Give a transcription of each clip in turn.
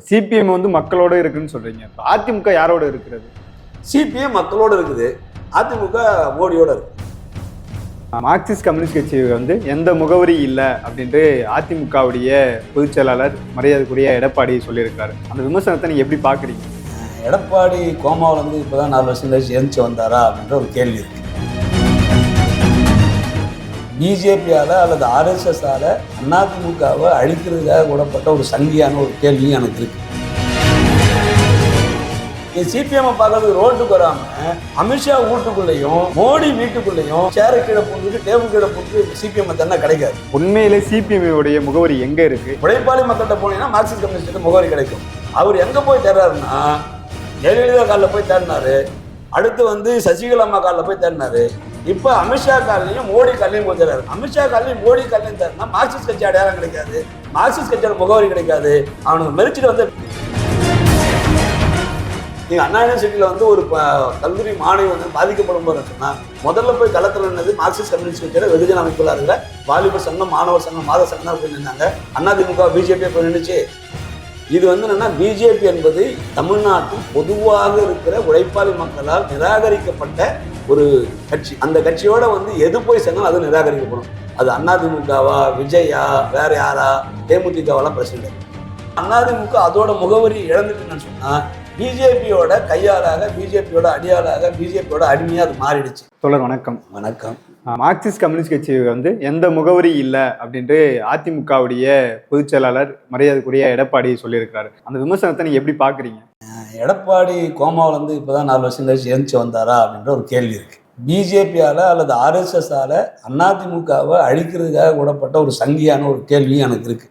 இப்போ சிபிஎம் வந்து மக்களோட இருக்குன்னு சொல்றீங்க. இப்போ அதிமுக யாரோட இருக்கிறது? சிபிஎம் மக்களோட இருக்குது. அதிமுக மோடியோட இருக்கு. மார்க்சிஸ்ட் கம்யூனிஸ்ட் கட்சி வந்து எந்த முகவரி இல்லை அப்படின்ட்டு அதிமுகவுடைய பொதுச் செயலாளர் மரியாதைக்குரிய எடப்பாடி சொல்லியிருக்காரு. அந்த விமர்சனத்தை நீங்க எப்படி பாக்குறீங்க? எடப்பாடி கோமாவில் வந்து இப்போ தான் நாலு வருஷம் கழிச்சு எழுந்துச்சு வந்தாரா அப்படின்ற ஒரு கேள்வி இருக்கு. பிஜேபியால் அல்லது ஆர்எஸ்எஸ்ஸால் அதிமுகவை அழிக்கிறதுக்காக கூடப்பட்ட ஒரு சங்கியான ஒரு கேள்வியும் எனக்கு இருக்கு. நீ சிபிஎம் பார்க்கறது ரோட்டுக்கு வராம அமித்ஷா வீட்டுக்குள்ளேயும் மோடி வீட்டுக்குள்ளேயும் சேர கீழே போட்டு டேபிள் கீழே போட்டு சிபிஎம் தந்தா கிடைக்காது. உண்மையிலே சிபிஎம் உடைய முகவரி எங்க இருக்கு? உழைப்பாளி மக்கள்கிட்ட போனீங்கன்னா மார்க்சிஸ்ட் கம்யூனிஸ்ட் முகவரி கிடைக்கும். அவர் எங்க போய் தேடுறாருன்னா ஜெயலலிதா காலில் போய் தேடினாரு. அடுத்து வந்து சசிகலா அம்மா காலில் போய் தேடினாரு. இப்போ அமித்ஷா காலையும் மோடி காலையும் போய் அமித்ஷா காலையும் மோடி காலையும் தேடினா மார்க்சிஸ்ட் கட்சி அடையாளம் கிடைக்காது. மார்க்சிஸ்ட் கட்சியோட முகவரி கிடைக்காது. அவனுக்கு மெரிச்சிட்டு வந்து நீங்க அண்ணா யூனிவர்சிட்டியில் வந்து ஒரு ப- கல்லூரி மாணவி வந்து பாதிக்கப்படும் போது சொன்னா முதல்ல போய் களத்தில் நின்னது மார்க்சிஸ்ட் கம்யூனிஸ்ட் கட்சியோட வெகுஜன அமைப்புல இருக்கிற வாலிபர் சங்கம் மாணவர் சங்கம் மாத சங்கம் தான் போய் நின்னாங்க. அதிமுக பிஜேபி போய் நின்றுச்சு இது வந்து என்னன்னா பிஜேபி என்பது தமிழ்நாட்டில் பொதுவாக இருக்கிற உழைப்பாளி மக்களால் நிராகரிக்கப்பட்ட ஒரு கட்சி. அந்த கட்சியோட வந்து எது போய் சேர்ந்தாலும் அது நிராகரிக்கப்படும் அது அதிமுகவா விஜயா வேற யாரா தேமுதிகவெல்லாம் பிரச்சனை இல்லை. அதிமுக அதோட முகவரி இழந்துட்டுன்னு சொன்னா பிஜேபியோட கையாளாக பிஜேபியோட அடியாளாக பிஜேபியோட அடிமையா அது மாறிடுச்சு. தொடர் வணக்கம். வணக்கம். மார்க்சிஸ்ட் கம்யூனிஸ்ட் கட்சி வந்து எந்த முகவரி இல்லை அப்படின்ட்டு அதிமுகவுடைய பொதுச் செயலாளர் மரியாதைக்குரிய எடப்பாடி சொல்லியிருக்காரு அந்த விமர்சனத்தை நீங்கள் எப்படி பாக்குறீங்க? எடப்பாடி கோமாவில் வந்து இப்போதான் நாலு வருஷம் கழிச்சு எழுந்துச்சு வந்தாரா அப்படின்ற ஒரு கேள்வி இருக்கு. பிஜேபியால் அல்லது ஆர்எஸ்எஸ்ஸால் அதிமுகவை அழிக்கிறதுக்காக கூடப்பட்ட ஒரு சங்கியான ஒரு கேள்வியும் எனக்கு இருக்கு.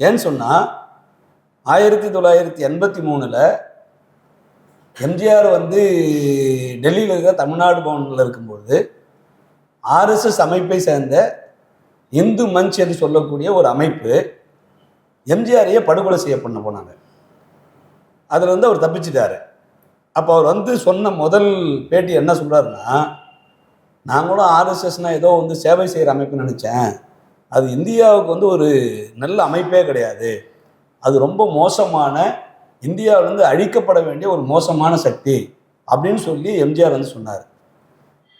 ஏன்னு சொன்னால் ஆயிரத்தி தொள்ளாயிரத்தி எண்பத்தி மூணில் எம்ஜிஆர் வந்து டெல்லியில் இருக்க தமிழ்நாடு பவனில் இருக்கும்போது ஆர்எஸ்எஸ் அமைப்பை சேர்ந்த இந்து மஞ்ச் என்று சொல்லக்கூடிய ஒரு அமைப்பு எம்ஜிஆரையே படுகொலை செய்ய பண்ண போனாங்க. அதில் வந்து அவர் தப்பிச்சிட்டாரு. அப்போ அவர் வந்து சொன்ன முதல் பேட்டி என்ன சொல்கிறாருன்னா நான் கூட ஆர்எஸ்எஸ்னால் ஏதோ வந்து சேவை செய்கிற அமைப்புன்னு நினச்சேன். அது இந்தியாவுக்கு வந்து ஒரு நல்ல அமைப்பே கிடையாது. அது ரொம்ப மோசமான இந்தியாவில் வந்து அழிக்கப்பட வேண்டிய ஒரு மோசமான சக்தி அப்படின்னு சொல்லி எம்ஜிஆர் வந்து சொன்னார்.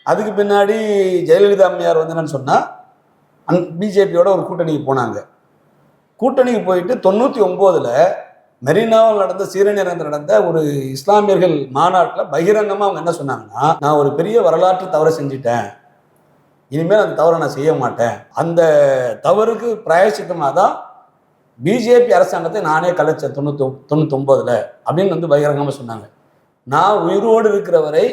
அதுக்கு பின்னாடி ஜெயலலிதா அம்மையார் வந்து என்னன்னு சொன்னால் அந் பிஜேபியோட ஒரு கூட்டணிக்கு போனாங்க. கூட்டணிக்கு போயிட்டு தொண்ணூற்றி ஒம்போதில் மெரினாவில் நடந்த சீரநிரந்தர் நடந்த ஒரு இஸ்லாமியர்கள் மாநாட்டில் பகிரங்கமாக அவங்க என்ன சொன்னாங்கன்னா நான் ஒரு பெரிய வரலாற்று தவறை செஞ்சிட்டேன். இனிமேல் அந்த தவறை நான் செய்ய மாட்டேன். அந்த தவறுக்கு பிராயசித்தமாக தான் பிஜேபி அரசாங்கத்தை நானே கலைச்சேன் தொண்ணூற்றி தொண்ணூத்தொம்போதில் அப்படின்னு வந்து பகிரங்கமாக சொன்னாங்க. நான் உயிரோடு இருக்கிற வரை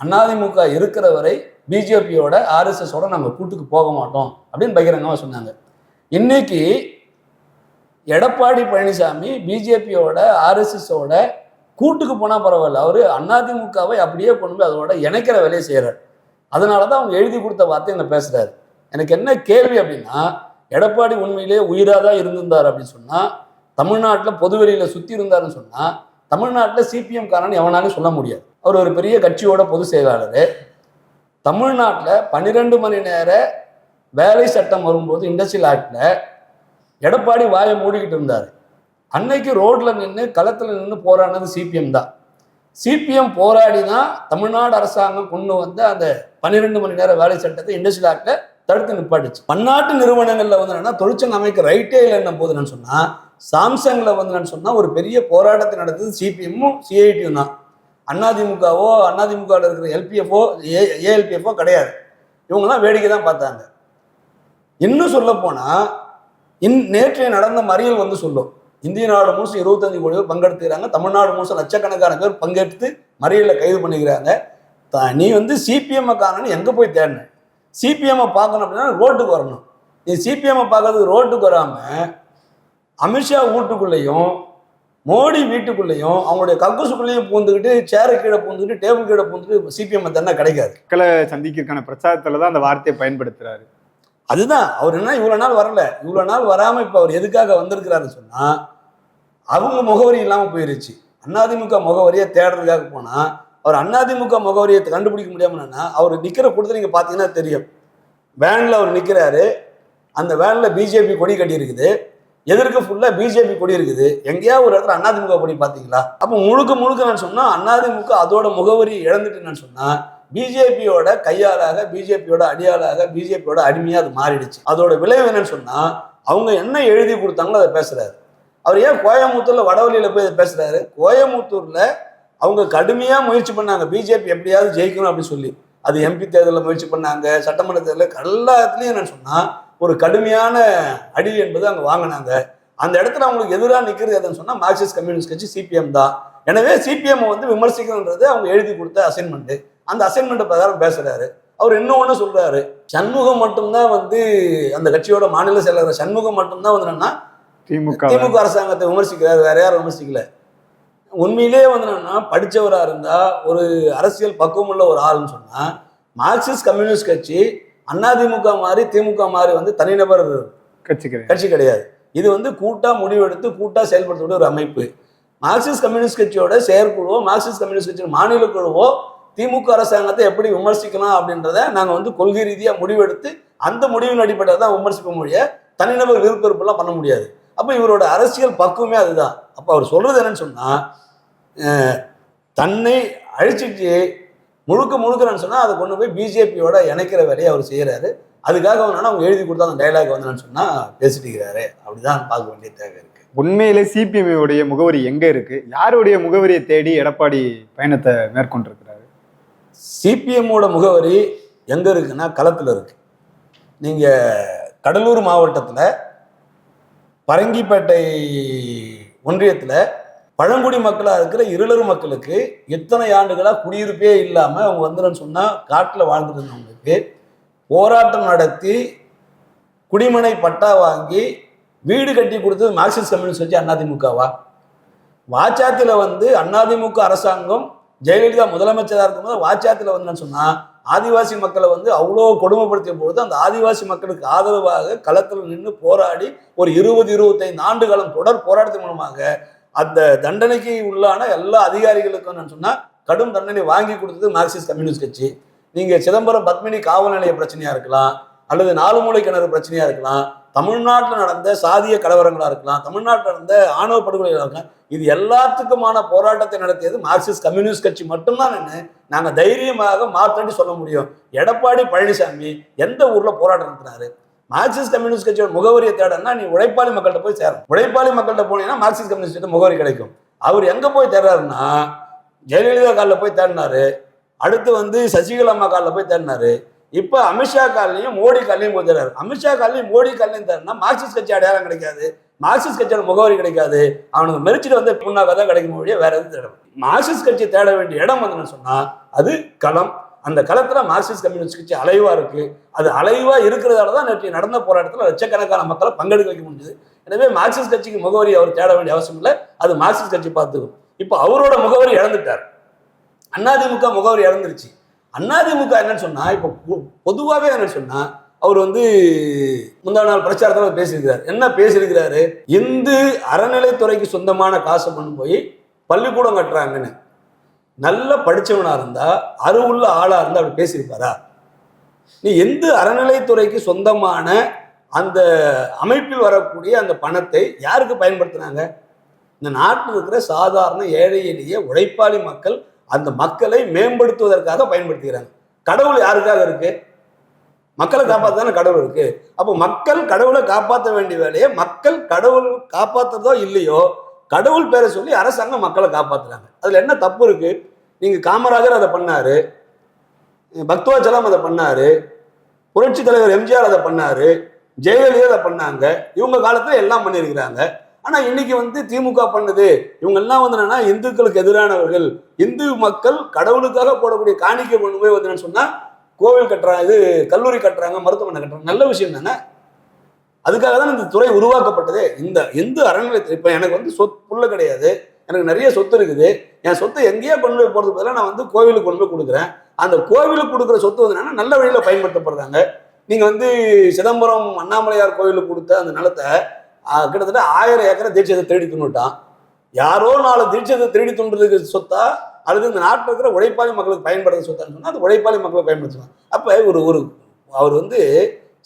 அதிமுக இருக்கிற வரை பிஜேபியோட ஆர்எஸ்எஸோட நம்ம கூட்டுக்கு போக மாட்டோம் அப்படின்னு பகிரங்கமாக சொன்னாங்க. இன்னைக்கு எடப்பாடி பழனிசாமி பிஜேபியோட ஆர்எஸ்எஸோட கூட்டுக்கு போனால் பரவாயில்ல. அவர் அதிமுகவை அப்படியே கொண்டு போய் அதோட இணைக்கிற வேலையை செய்கிறார் அதனால தான் அவங்க எழுதி கொடுத்த வார்த்தை என்ன பேசுகிறாரு எனக்கு என்ன கேள்வி அப்படின்னா எடப்பாடி உண்மையிலேயே உயிராக தான் இருந்திருந்தார் அப்படின்னு சொன்னால் தமிழ்நாட்டில் பொதுவெளியில் சுற்றி இருந்தாருன்னு சொன்னால் தமிழ்நாட்டில் சிபிஎம் காரன் எவனாலும் சொல்ல முடியாது. அவர் ஒரு பெரிய கட்சியோட பொதுச் செயலாளர். தமிழ்நாட்டில் பன்னிரெண்டு மணி நேர வேலை சட்டம் வரும்போது இண்டஸ்ட்ரியல் ஆக்டில் எடப்பாடி வாயை மூடிக்கிட்டு இருந்தார். அன்னைக்கு ரோட்டில் நின்று களத்தில் நின்று போராடினது சிபிஎம் தான். சிபிஎம் போராடி தான் தமிழ்நாடு அரசாங்கம் கொண்டு வந்து அந்த பன்னிரெண்டு மணி நேர வேலை சட்டத்தை இண்டஸ்ட்ரியல் ஆக்டில் தடுத்து நிப்பாட்டுச்சு. பன்னாட்டு நிறுவனங்களில் வந்து என்னன்னா தொழிற்சங்க அமைக்க ரைட்டே இல்லைன்ன போது என்னன்னு சாம்சங்கில் வந்து என்னன்னு சொன்னால் ஒரு பெரிய போராட்டத்தை நடந்தது சிபிஎம்மும் சிஐடியும் தான். அதிமுகவோ அதிமுகவில் இருக்கிற எல்பிஎஃப்ஓ ஏ ஏஎல்பிஎஃப்ஓ கிடையாது. இவங்கெல்லாம் வேடிக்கை தான் பார்த்தாங்க. இன்னும் சொல்ல போனால் இன் நேற்றைய நடந்த மறியல் வந்து சொல்லும். இந்திய நாடு முழுசும் இருபத்தஞ்சு கோடி பேர் பங்கெடுத்துக்கிறாங்க. தமிழ்நாடு முழுசும் லட்சக்கணக்கான பேர் பங்கெடுத்து மறியலில் கைது பண்ணிக்கிறாங்க. நீ வந்து சிபிஎம் காரணம் எங்கே போய் தேடணும் சிபிஎம்மை பார்க்கணும் அப்படின்னா ரோட்டுக்கு வரணும். நீ சிபிஎம்மை பார்க்கறதுக்கு ரோட்டுக்கு வராமல் அமித்ஷா வீட்டுக்குள்ளேயும் மோடி வீட்டுக்குள்ளேயும் அவங்களுடைய கக்கூசுக்குள்ளேயும் பூந்துக்கிட்டு சேரை கீழே பூந்துக்கிட்டு டேபிள் கீழே பூந்துட்டு சிபிஎம் தானே கிடைக்காது. மக்களை சந்திக்கிறதுக்கான பிரச்சாரத்துல தான் அந்த வார்த்தையை பயன்படுத்துறாரு. அதுதான் அவர் என்ன இவ்வளோ நாள் வரல. இவ்வளோ நாள் வராமல் இப்போ அவர் எதுக்காக வந்திருக்கிறாருன்னு சொன்னால் அவங்க முகவரி இல்லாமல் போயிருச்சு. அதிமுக முகவரியை தேடுறதுக்காக போனால் அவர் அதிமுக முகவரியை கண்டுபிடிக்க முடியாமன்னா அவர் நிற்கிற கூட்டத்தை நீங்கள் பார்த்தீங்கன்னா தெரியும். வேனில் அவர் நிற்கிறாரு அந்த வேனில் பிஜேபி கொடி கட்டியிருக்குது. எதிர்க்க ஃபுல்லா பிஜேபி கொடி இருக்குது. எங்கேயா ஒரு இடத்துல அண்ணாதிமுக கொடி பாத்தீங்களா அப்போ முழுக்க முழுக்க நான் சொன்னா அண்ணாதிமுக அதோட முகவரி இழந்துட்டு நான் சொன்னா பிஜேபியோட கையாளாக பிஜேபியோட அடியாளாக பிஜேபியோட அடிமையா அது மாறிடுச்சு. அதோட விளைவு என்னன்னு சொன்னா அவங்க என்ன எழுதி கொடுத்தாங்களோ அதை பேசுறாரு. அவர் ஏன் கோயம்புத்தூரில் வடவழியில போய் இதை பேசுறாரு? கோயம்புத்தூர்ல அவங்க கடுமையா முயற்சி பண்ணாங்க. பிஜேபி எப்படியாவது ஜெயிக்கணும் அப்படின்னு சொல்லி. அது எம்பி தேர்தலில் முயற்சி பண்ணாங்க சட்டமன்ற தேர்தலில் எல்லாத்துலேயும் என்னன்னு சொன்னால் ஒரு கடுமையான அடி என்பது அங்கே வாங்கினாங்க. அந்த இடத்துல அவங்களுக்கு எதிராக நிற்கிறது எதுன்னு சொன்னா மார்க்சிஸ்ட் கம்யூனிஸ்ட் கட்சி சிபிஎம் தான். எனவே சிபிஎம் வந்து விமர்சிக்கணுன்றது அவங்க எழுதி கொடுத்த அசைன்மெண்ட் அந்த அசைன்மெண்ட் பிரகாரம் பேசுறாரு. அவர் இன்னொன்னு சொல்றாரு? சண்முகம் மட்டும்தான் வந்து அந்த கட்சியோட மாநில செயலாளர் சண்முகம் மட்டும்தான் வந்து என்னன்னா திமுக திமுக அரசாங்கத்தை விமர்சிக்கிறார் வேற யாரும் விமர்சிக்கல. உண்மையிலேயே வந்து என்னன்னா படிச்சவரா இருந்தா ஒரு அரசியல் பக்குவம் உள்ள ஒரு ஆள்னு சொன்னா மார்க்சிஸ்ட் கம்யூனிஸ்ட் கட்சி அதிமுக மாதிரி திமுக மாதிரி வந்து தனிநபர் கட்சிக்கிறேன் கட்சி கிடையாது. இது வந்து கூட்டா முடிவெடுத்து கூட்டா செயல்படுத்தக்கூடிய ஒரு அமைப்பு. மார்க்சிஸ்ட் கம்யூனிஸ்ட் கட்சியோட செயற்குழுவோ மார்க்சிஸ்ட் கம்யூனிஸ்ட் கட்சியோட மாநில குழுவோ திமுக அரசாங்கத்தை எப்படி விமர்சிக்கலாம் அப்படின்றத நாங்க வந்து கொள்கை ரீதியா முடிவெடுத்து அந்த முடிவின் அடிப்படையில் தான் விமர்சிக்க முடிய தனிநபர் விருப்பெல்லாம் பண்ண முடியாது. அப்போ இவரோட அரசியல் பக்குவமே அதுதான். அப்போ அவர் சொல்றது என்னன்னு சொன்னா அஹ், தன்னை அழிச்சிட்டு முழுக்க முழுக்கிறன்னு சொன்னா அதை கொண்டு போய் பிஜேபியோட இணைக்கிற வேலையை அவர் செய்யறாரு. அதுக்காக வந்து அவங்க எழுதி கொடுத்தா அந்த டைலாக் வந்து சொன்னா பேசிட்டு இருக்கிறாரு அப்படிதான் பார்க்க வேண்டிய தேவை இருக்கு. உண்மையிலே சிபிஎம் உடைய முகவரி எங்க இருக்கு? யாருடைய முகவரியை தேடி எடப்பாடி பயணத்தை மேற்கொண்டிருக்கிறாரு? சிபிஎம்மோட முகவரி எங்க இருக்குன்னா களத்துல இருக்கு. நீங்க கடலூர் மாவட்டத்துல பரங்கிப்பேட்டை ஒன்றியத்துல பழங்குடி மக்களாக இருக்கிற இருளர் மக்களுக்கு எத்தனை ஆண்டுகளாக குடியிருப்பே இல்லாமல் அவங்க வந்துன்னு சொன்னால் காட்டில் வாழ்ந்துட்டு இருந்தவங்களுக்கு போராட்டம் நடத்தி குடிமனை பட்டா வாங்கி வீடு கட்டி கொடுத்தது மார்க்சிஸ்ட் கம்யூனிஸ்ட் வச்சு அதிமுகவா வாச்சாத்தில் வந்து அதிமுக அரசாங்கம் ஜெயலலிதா முதலமைச்சராக இருக்கும்போது வாச்சாத்தில் வந்து சொன்னால் ஆதிவாசி மக்களை வந்து அவ்வளோ கொடுமைப்படுத்திய பொழுது அந்த ஆதிவாசி மக்களுக்கு ஆதரவாக களத்தில் நின்று போராடி ஒரு இருபது இருபத்தைந்து ஆண்டு காலம் தொடர் போராட்டத்தின் மூலமாக அந்த தண்டனைக்கு உள்ளான எல்லா அதிகாரிகளுக்கும் சொன்னால் கடும் தண்டனை வாங்கி கொடுத்தது மார்க்சிஸ்ட் கம்யூனிஸ்ட் கட்சி. நீங்கள் சிதம்பரம் பத்மினி காவல் நிலைய பிரச்சனையாக இருக்கலாம் அல்லது நாலு மூலை கிணறு பிரச்சனையாக இருக்கலாம் தமிழ்நாட்டில் நடந்த சாதிய கலவரங்களாக இருக்கலாம் தமிழ்நாட்டில் நடந்த ஆணவ படுகொலைகளாக இருக்கலாம் இது எல்லாத்துக்குமான போராட்டத்தை நடத்தியது மார்க்சிஸ்ட் கம்யூனிஸ்ட் கட்சி மட்டும்தான் என்ன நாங்கள் தைரியமாக மாற்றடி சொல்ல முடியும். எடப்பாடி பழனிசாமி எந்த ஊரில் போராட்டம் நடத்தினாரு? மார்க்சிஸ்ட் கம்யூனிஸ்ட் கட்சியோட முகவரியை தேடனா நீ உழைப்பாளி மக்கள்கிட்ட போய் சேரும் உழைப்பாளி மக்கள்கிட்ட போனீங்கன்னா மார்க்சிஸ்ட் கம்யூனிஸ்ட் முகவரி கிடைக்கும். அவர் எங்க போய் தேடுறாருன்னா ஜெயலலிதா காலில் போய் தேடினாரு. அடுத்து வந்து சசிகலா அம்மா காலில் போய் தேடினாரு. இப்போ அமித்ஷா காலையும் மோடி காலையும் போய் தேடுறாரு. அமித்ஷா காலையும் மோடி காலையும் தேடினா மார்க்சிஸ்ட் கட்சி அடையாளம் கிடைக்காது. மார்க்சிஸ்ட் கட்சியோட முகவரி கிடைக்காது. அவனுக்கு மெரிச்சிட்டு வந்து புண்ணாக தான் கிடைக்கும் வேற எதுவும் தேடும் மார்க்சிஸ்ட் கட்சி தேட வேண்டிய இடம் வந்து சொன்னா அது களம். அந்த காலத்தில் மார்க்சிஸ்ட் கம்யூனிஸ்ட் கட்சி அலைவாக இருக்குது அது அலைவாக இருக்கிறதால தான் நேற்று நடந்த போராட்டத்தில் லட்சக்கணக்கான மக்களை பங்கெடுக்க வைக்க முடிஞ்சது. எனவே மார்க்சிஸ்ட் கட்சிக்கு முகவரி அவர் தேட வேண்டிய அவசியம் இல்லை. அது மார்க்சிஸ்ட் கட்சி பார்த்துக்கும். இப்போ அவரோட முகவரி இழந்துட்டார். அதிமுக முகவரி இழந்துருச்சு. அதிமுக என்னன்னு சொன்னால் இப்போ பொ- என்னன்னு சொன்னால் அவர் வந்து முந்தா நாள் பிரச்சாரத்தில் பேசியிருக்கிறார். என்ன பேசியிருக்கிறாரு? இந்து அறநிலைத்துறைக்கு சொந்தமான காசு கொண்டு போய் பள்ளிக்கூடம் கட்டுறாங்கன்னு. நல்ல படித்தவனாக இருந்தா அருவுள்ள ஆளா இருந்தா அப்படி பேசியிருப்பாரா? நீ எந்த அறநிலைத்துறைக்கு சொந்தமான அந்த அமைப்பில் வரக்கூடிய அந்த பணத்தை யாருக்கு பயன்படுத்துனாங்க? இந்த நாட்டில் இருக்கிற சாதாரண ஏழை எளிய உழைப்பாளி மக்கள் அந்த மக்களை மேம்படுத்துவதற்காக பயன்படுத்துகிறாங்க. கடவுள் யாருக்காக இருக்கு? மக்களை காப்பாற்ற தானே கடவுள் இருக்கு. அப்போ மக்கள் கடவுளை காப்பாற்ற வேண்டிய வேலையை மக்கள் கடவுள் காப்பாற்றுறதோ இல்லையோ கடவுள் பேரை சொல்லி அரசாங்கம் மக்களை காப்பாற்றுறாங்க அதில் என்ன தப்பு இருக்கு? நீங்கள் காமராஜர் அதை பண்ணாரு. பக்துவாச்சலம் அதை பண்ணாரு. புரட்சி தலைவர் எம்ஜிஆர் அதை பண்ணாரு. ஜெயலலிதா அதை பண்ணாங்க. இவங்க காலத்தில் எல்லாம் பண்ணியிருக்கிறாங்க. ஆனால் இன்னைக்கு வந்து திமுக பண்ணுது. இவங்க எல்லாம் வந்து என்னன்னா இந்துக்களுக்கு எதிரானவர்கள். இந்து மக்கள் கடவுளுக்காக போடக்கூடிய காணிக்கை கொண்டு போய் வந்து சொன்னால் கோவில் கட்டுறாங்க இது கல்லூரி கட்டுறாங்க மருத்துவமனை கட்டுறாங்க. நல்ல விஷயம் தானே அதுக்காக தான் இந்த துறை உருவாக்கப்பட்டது. இந்த எந்த அறநிலையத்தில் இப்போ எனக்கு வந்து சொத் புள்ள கிடையாது. எனக்கு நிறைய சொத்து இருக்குது. என் சொத்தை எங்கேயோ கொண்டு போய் போகிறதுக்கு பதிலாக நான் வந்து கோவிலுக்கு கொண்டு போய் கொடுக்குறேன். அந்த கோவிலுக்கு கொடுக்குற சொத்து வந்து நல்ல வழியில் பயன்படுத்தப்படுறாங்க. நீங்கள் வந்து சிதம்பரம் அண்ணாமலையார் கோவிலுக்கு கொடுத்த அந்த நிலத்தை கிட்டத்தட்ட ஆயிரம் ஏக்கரை தீட்சத்தை தேடி தின்னுட்டான். யாரோ நாலு தீட்சத்தை திருடி துண்டுறதுக்கு சொத்தா அல்லது இந்த நாட்டில் இருக்கிற உழைப்பாளி மக்களுக்கு பயன்படுற சொத்தான்னு சொன்னால் அது உழைப்பாளி மக்களை பயன்படுத்துவாங்க. அப்போ ஒரு ஒரு அவர் வந்து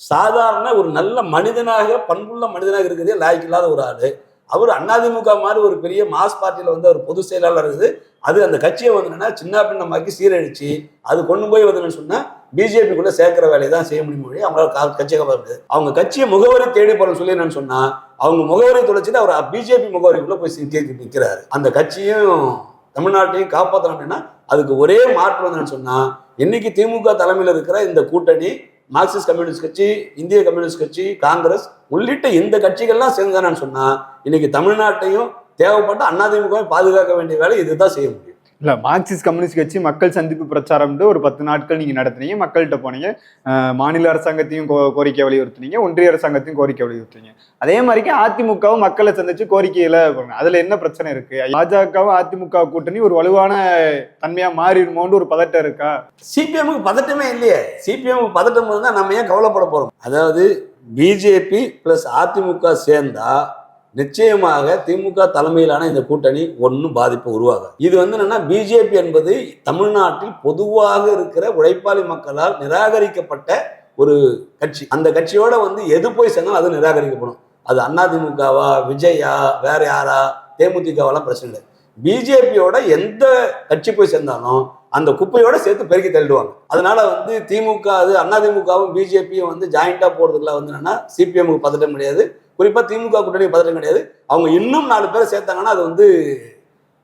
சாதாரண ஒரு நல்ல மனிதனாக பண்புள்ள மனிதனாக இருக்கிறதே லாய்க்கு இல்லாத ஒரு ஆள். அவர் அதிமுக மாதிரி ஒரு பெரிய மாஸ் பார்ட்டியில் வந்து அவர் பொதுச் செயலாளர் இருக்குது. அது அந்த கட்சியை வந்து சின்ன பின்னமாக்கி சீரழிச்சு அது கொண்டு போய் வந்து சொன்னால் பிஜேபிக்குள்ளே சேர்க்கிற வேலையை தான் செய்ய முடியும் மொழி அவங்களால கா- கட்சியை வருது அவங்க கட்சியை முகவரி தேடி போற சொல்லி என்னன்னு சொன்னால் அவங்க முகவரி தொலைச்சிட்டு அவர் பிஜேபி முகவரிக்குள்ளே போய் சிக்கி நிற்கிறாரு அந்த கட்சியும் தமிழ்நாட்டையும் காப்பாற்றணும் அப்படின்னா அதுக்கு ஒரே மாற்று வந்து சொன்னால் இன்னைக்கு திமுக தலைமையில் இருக்கிற இந்த கூட்டணி மார்க்சிஸ்ட் கம்யூனிஸ்ட் கட்சி இந்திய கம்யூனிஸ்ட் கட்சி காங்கிரஸ் உள்ளிட்ட இந்த கட்சிகள்லாம் சேர்ந்தானு சொன்னா இன்னைக்கு தமிழ்நாட்டையும் தேவைப்பட்ட அதிமுகவை பாதுகாக்க வேண்டிய வேலை இதுதான் செய்ய முடியும். இல்ல மார்க்சிஸ்ட் கம்யூனிஸ்ட் கட்சி மக்கள் சந்திப்பு பிரச்சாரம்னு ஒரு பத்து நாட்கள் நீங்க நடத்துனீங்க மக்கள்கிட்ட போனீங்க. மாநில அரசாங்கத்தையும் கோ- கோரிக்கை வலியுறுத்தினீங்க ஒன்றிய அரசாங்கத்தையும் கோரிக்கை வலியுறுத்தினீங்க. அதே மாதிரிக்கு அதிமுகவும் மக்களை சந்திச்சு கோரிக்கையில போறாங்க. அதுல என்ன பிரச்சனை இருக்கு? பாஜகவும் அதிமுக கூட்டணி ஒரு வலுவான தன்மையா மாறிடுமோன்னு ஒரு பதட்டம் இருக்கா? சிபிஎம்முக்கு பதட்டமே இல்லையே. சிபிஎம்முக்கு பதட்டம் இருந்தால் நம்ம ஏன் கவலைப்பட போறோம்? அதாவது பிஜேபி பிளஸ் அதிமுக சேர்ந்தா நிச்சயமாக திமுக தலைமையிலான இந்த கூட்டணி ஒன்றும் பாதிப்பு உருவாகாது. இது வந்து என்னன்னா பிஜேபி என்பது தமிழ்நாட்டில் பொதுவாக இருக்கிற உழைப்பாளி மக்களால் நிராகரிக்கப்பட்ட ஒரு கட்சி. அந்த கட்சியோட வந்து எது போய் சேர்ந்தாலும் அது நிராகரிக்கப்படும். அது அதிமுகவா விஜயா வேற யாரா தேமுதிகவாலாம் பிரச்சனை இல்லை. பிஜேபியோட எந்த கட்சி போய் சேர்ந்தாலும் அந்த குப்பையோட சேர்த்து பெருக்கி தள்ளிடுவாங்க. அதனால வந்து திமுக அது அதிமுகவும் பிஜேபியும் வந்து ஜாயிண்டா போறதுக்குள்ள வந்து என்னன்னா சிபிஎம்முக்கு பதட்டம் கிடையாது. குறிப்பாக திமுக கூட்டணி பதட்டம் கிடையாது. அவங்க இன்னும் நாலு பேரை சேர்த்தாங்கன்னா அது வந்து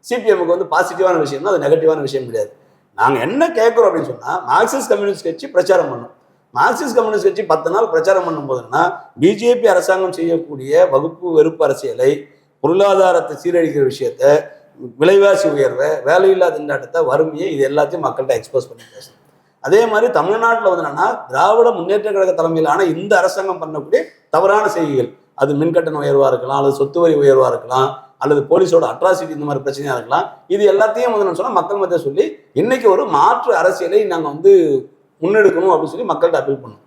சிபிஎம்முக்கு வந்து பாசிட்டிவான விஷயம் தான் அது நெகட்டிவான விஷயம் கிடையாது. நாங்கள் என்ன கேட்குறோம் அப்படின்னு சொன்னால் மார்க்சிஸ்ட் கம்யூனிஸ்ட் கட்சி பிரச்சாரம் பண்ணும். மார்க்சிஸ்ட் கம்யூனிஸ்ட் கட்சி பத்து நாள் பிரச்சாரம் பண்ணும்போதுன்னா பிஜேபி அரசாங்கம் செய்யக்கூடிய வகுப்பு வெறுப்பு அரசியலை பொருளாதாரத்தை சீரழிக்கிற விஷயத்த விலைவாசி உயர்வை வேலையில்லா திண்டாட்டத்தை வறுமையை இது எல்லாத்தையும் மக்கள்கிட்ட எக்ஸ்போஸ் பண்ணி பேசணும். அதே மாதிரி தமிழ்நாட்டில் வந்து என்னன்னா திராவிட முன்னேற்ற கழக தலைமையிலான இந்த அரசாங்கம் பண்ணக்கூடிய தவறான செய்திகள். அது மின்கட்டண உயர்வாக இருக்கலாம் அல்லது சொத்து வரி உயர்வாக இருக்கலாம் அல்லது போலீஸோட அட்ராசிட்டி இந்த மாதிரி பிரச்சனையாக இருக்கலாம். இது எல்லாத்தையும் வந்து நான் சொன்னால் மக்கள் மத்திய சொல்லி இன்னைக்கு ஒரு மாற்று அரசியலை நாங்கள் வந்து முன்னெடுக்கணும் அப்படின்னு சொல்லி மக்கள்கிட்ட அப்பீல் பண்ணோம்.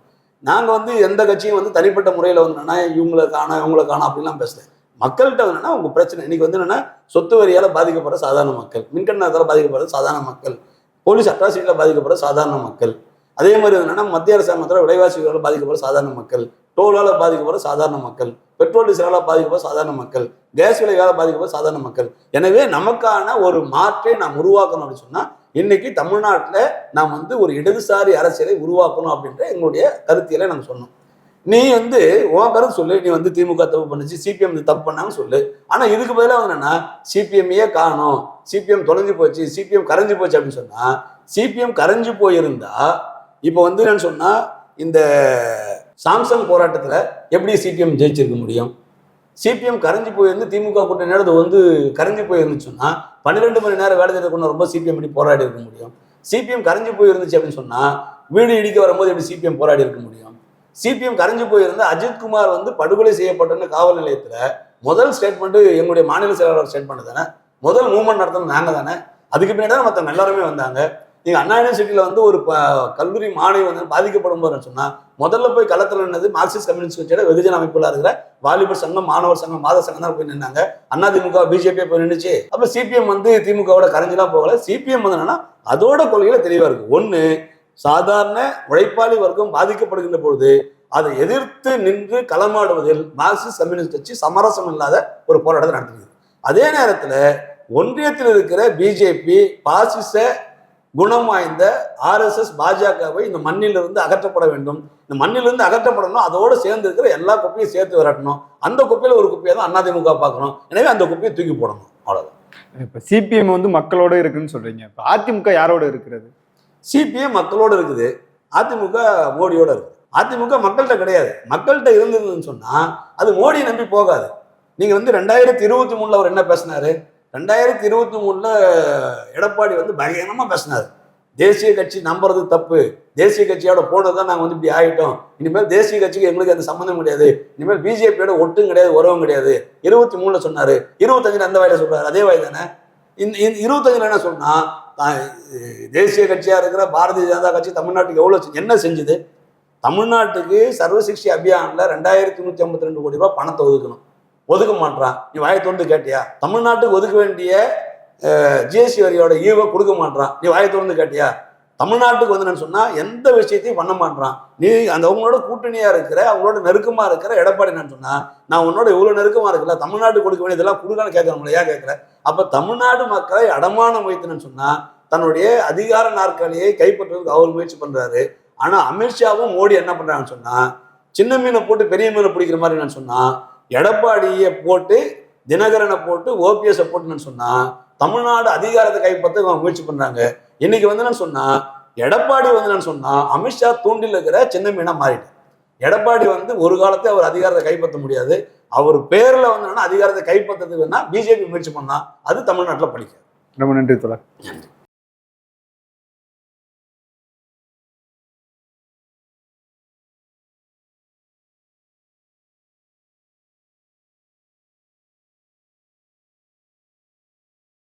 நாங்கள் வந்து எந்த கட்சியும் வந்து தனிப்பட்ட முறையில் வந்து என்னன்னா இவங்களை காணா இவங்களை காண அப்படிலாம் பேசுகிறேன் மக்கள்கிட்ட வந்து என்னன்னா உங்கள் பிரச்சனை இன்னைக்கு வந்து என்னன்னா சொத்து வரியால் பாதிக்கப்படுற சாதாரண மக்கள் மின்கட்டணத்தால் பாதிக்கப்படுற சாதாரண மக்கள் போலீஸ் அட்ராசிட்டியில் பாதிக்கப்படுற சாதாரண மக்கள். அதே மாதிரி வந்து என்னன்னா மத்திய அரசாங்கத்தோட விலைவாசிகளால் பாதிக்கப்படுற சாதாரண மக்கள் டோலால் பாதிக்கப்படுற சாதாரண மக்கள் பெட்ரோல் டீசலால் பாதிக்கப்படுற சாதாரண மக்கள் கேஸ் விலையால் பாதிக்கப்படுற சாதாரண மக்கள். எனவே நமக்கான ஒரு மாற்றை நாம் உருவாக்கணும் அப்படின்னு சொன்னால் இன்னைக்கு தமிழ்நாட்டில் நாம் வந்து ஒரு இடதுசாரி அரசியலை உருவாக்கணும் அப்படின்ற எங்களுடைய கருத்தியலை நாங்கள் சொன்னோம் நீ வந்து உன் கருத்து சொல்லு நீ வந்து திமுக தப்பு பண்ணுச்சு சிபிஎம் தப்பு பண்ணாங்கன்னு சொல்லு. ஆனால் இதுக்கு பதிலாக என்னன்னா சிபிஎம்ஏ காணும் சிபிஎம் தொலைஞ்சு போச்சு சிபிஎம் கரைஞ்சு போச்சு அப்படின்னு சொன்னால் சிபிஎம் கரைஞ்சு போயிருந்தா இப்போ வந்து என்னன்னு சொன்னால் இந்த சாம்சங் போராட்டத்தில் எப்படி சிபிஎம் ஜெயிச்சிருக்க முடியும்? சிபிஎம் கரைஞ்சி போயிருந்து திமுக கூட்டணியோட அது வந்து கரைஞ்சி போயிருந்துச்சுன்னா பன்னிரெண்டு மணி நேரம் வேலை செய்யறது கொண்டு ரொம்ப சிபிஎம் எப்படி போராடி இருக்க முடியும். சிபிஎம் கரைஞ்சு போயிருந்துச்சு அப்படின்னு சொன்னால் வீடு இடிக்க வரும்போது எப்படி சிபிஎம் போராடி இருக்க முடியும்? சிபிஎம் கரைஞ்சி போயிருந்த அஜித்குமார் வந்து படுகொலை செய்யப்பட்டன்னு காவல் நிலையத்தில் முதல் ஸ்டேட்மெண்ட்டு எங்களுடைய மாநில செயலாளர் ஸ்டேட் பண்ண தானே? முதல் மூவ்மெண்ட் நடத்தணும் நாங்கள் தானே அதுக்கு பின்னாடி தான் மற்ற எல்லாருமே வந்தாங்க. நீங்கள் அண்ணா யூனிவர்சிட்டியில் வந்து ஒரு ப- கல்லூரி மாணவி வந்து பாதிக்கப்படும் போது சொன்னால் முதல்ல போய் களத்தில் நின்னது மார்க்சிஸ்ட் கம்யூனிஸ்ட் கட்சியோட வெகுஜன அமைப்பில் இருக்கிற வாலிபர் சங்கம் மாணவர் சங்கம் மாத சங்கம் தான் போய் நின்னாங்க. அண்ணா திமுக பிஜேபி போய் நின்னுச்சு. அப்போ சிபிஎம் வந்து திமுகவோட கரைஞ்செல்லாம் போகல. சிபிஎம் வந்து என்னன்னா அதோட கொள்கையில் தெளிவாக இருக்குது ஒன்று சாதாரண உழைப்பாளி வர்க்கம் பாதிக்கப்படுகின்ற பொழுது அதை எதிர்த்து நின்று களமாடுவதில் மார்க்சிஸ்ட் கம்யூனிஸ்ட் கட்சி சமரசம் இல்லாத ஒரு போராட்டத்தை நடத்துகிறது அதே நேரத்தில் ஒன்றியத்தில் இருக்கிற பிஜேபி பாசிச குணம் வாய்ந்த ஆர்எஸ்எஸ் பாஜகவை இந்த மண்ணிலிருந்து அகற்றப்பட வேண்டும். இந்த மண்ணிலிருந்து அகற்றப்படணும் அதோடு சேர்ந்து இருக்கிற எல்லா குப்பையும் சேர்த்து விரட்டணும். அந்த குப்பையில ஒரு குப்பையை தான் அதிமுக பார்க்கணும். எனவே அந்த குப்பையை தூக்கி போடணும். அவ்வளவுதான். இப்ப சிபிஎம் வந்து மக்களோட இருக்குன்னு சொல்றீங்க. இப்ப அதிமுக யாரோட இருக்கிறது? சிபிஎம் மக்களோட இருக்குது. அதிமுக மோடியோட இருக்குது. அதிமுக மக்கள்கிட்ட கிடையாது. மக்கள்கிட்ட இருந்ததுன்னு சொன்னா அது மோடியை நம்பி போகாது. நீங்க வந்து ரெண்டாயிரத்தி இருபத்தி மூணுல அவர் என்ன பேசினாரு? ரெண்டாயிரத்தி இருபத்தி மூணில் எடப்பாடி வந்து பயங்கரமாக பேசினார். தேசிய கட்சி நம்புறது தப்பு. தேசிய கட்சியோட போனது தான் நாங்கள் வந்து இப்படி ஆகிட்டோம் இனிமேல் தேசிய கட்சிக்கு எங்களுக்கு அந்த சம்மந்தம் கிடையாது. இனிமேல் பிஜேபியோட ஒட்டும் கிடையாது உறவும் கிடையாது. இருபத்தி மூணில் சொன்னார். இருபத்தஞ்சில் அந்த வாயில சொல்கிறார் அதே வாய் தானே? இந்த இருபத்தஞ்சில் என்ன சொன்னால் தேசிய கட்சியாக இருக்கிற பாரதிய ஜனதா கட்சி தமிழ்நாட்டுக்கு எவ்வளோ என்ன செஞ்சுது? தமிழ்நாட்டுக்கு சர்வசிக்ஷி அபியானில் ரெண்டாயிரத்தி நூற்றி ஐம்பத்தி ரெண்டு கோடி ரூபாய் பணத்தை ஒதுக்கணும். ஒதுக்க மாட்டான் நீ வாயை தொண்டு கேட்டியா? தமிழ்நாட்டுக்கு ஒதுக்க வேண்டிய ஜிஎஸ்டி வரியோட ஈவை கொடுக்க மாட்டான் நீ வாயை திறந்து கேட்டியா? தமிழ்நாட்டுக்கு வந்து நான் சொன்னா எந்த விஷயத்தையும் பண்ண மாட்டான் நீ அந்த அவங்களோட கூட்டணியா இருக்கிற அவங்களோட நெருக்கமா இருக்கிற எடப்பாடி நான் சொன்னா நான் உன்னோட இவ்வளவு நெருக்கமா இருக்கல தமிழ்நாட்டுக்கு கொடுக்க வேண்டியதெல்லாம் கொடுக்கான்னு கேட்கறோம்ல ஏன் கேட்கல? அப்ப தமிழ்நாடு மக்களை அடமானம் வைத்தனன்னு சொன்னா தன்னுடைய அதிகார நாற்காலியை கைப்பற்றுவதற்கு அவர் முயற்சி பண்றாரு. ஆனா அமித்ஷாவும் மோடி என்ன பண்றாங்கன்னு சொன்னா சின்ன மீனை போட்டு பெரிய மீனை பிடிக்கிற மாதிரி நான் சொன்னா எடப்பாடியை போட்டு தினகரனை போட்டு ஓபிஎஸ் போட்டுன்னு சொன்னா தமிழ்நாடு அதிகாரத்தை கைப்பற்ற இவங்க முயற்சி பண்றாங்க. இன்னைக்கு வந்து நான் சொன்னா எடப்பாடி வந்து நான் சொன்னா அமித்ஷா தூண்டில் இருக்கிற சின்ன மீனா மாறிட்டார். எடப்பாடி வந்து ஒரு காலத்தை அவர் அதிகாரத்தை கைப்பற்ற முடியாது. அவர் பேர்ல வந்து அதிகாரத்தை கைப்பற்றதுக்கு வேணா பிஜேபி முயற்சி பண்ணா அது தமிழ்நாட்டுல படிக்க ரொம்ப நன்றி தோழர். நன்றி.